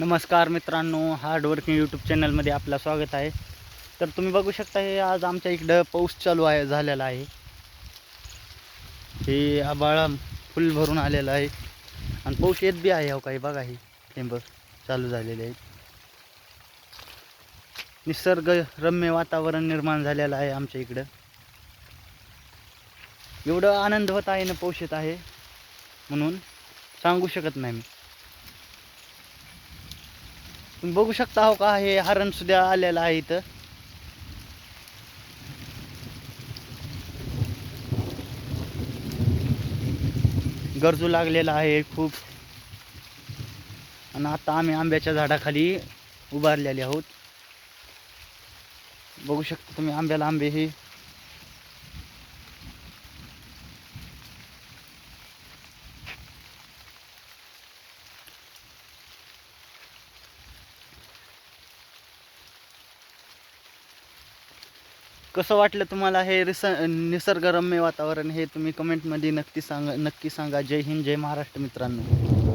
नमस्कार मित्रांनो hardworking YouTube चॅनलमध्ये आपलं स्वागत आहे. तर तुम्ही बघू शकता हे आज आमच्या इकडं पाऊस चालू आहे झालेला आहे. हे आबाळा फुल भरून आलेलं आहे. आणि पाऊस येत बी आहे हो काही बघा हे. थेंब चालू झालेले आहेत निसर्ग रम्य वातावरण निर्माण झालेलं आहे आमच्या इकडं. एवढं आनंद होत आहे ना पाऊस येत आहे म्हणून सांगू शकत नाही मी. तुम्ही बघू शकता हो का हे हरण सुद्धा आलेलं आहे इथं. गरजू लागलेला आहे खूप. आणि आता आम्ही आंब्याच्या झाडाखाली उभारलेले आहोत. बघू शकता तुम्ही आंब्याला आंबे हे कसं वाटलं तुम्हाला हे रिस निसर्गरम्य वातावरण हे तुम्ही कमेंटमध्ये नक्की सांगा नक्की सांगा. जय हिंद जय महाराष्ट्र मित्रांनो.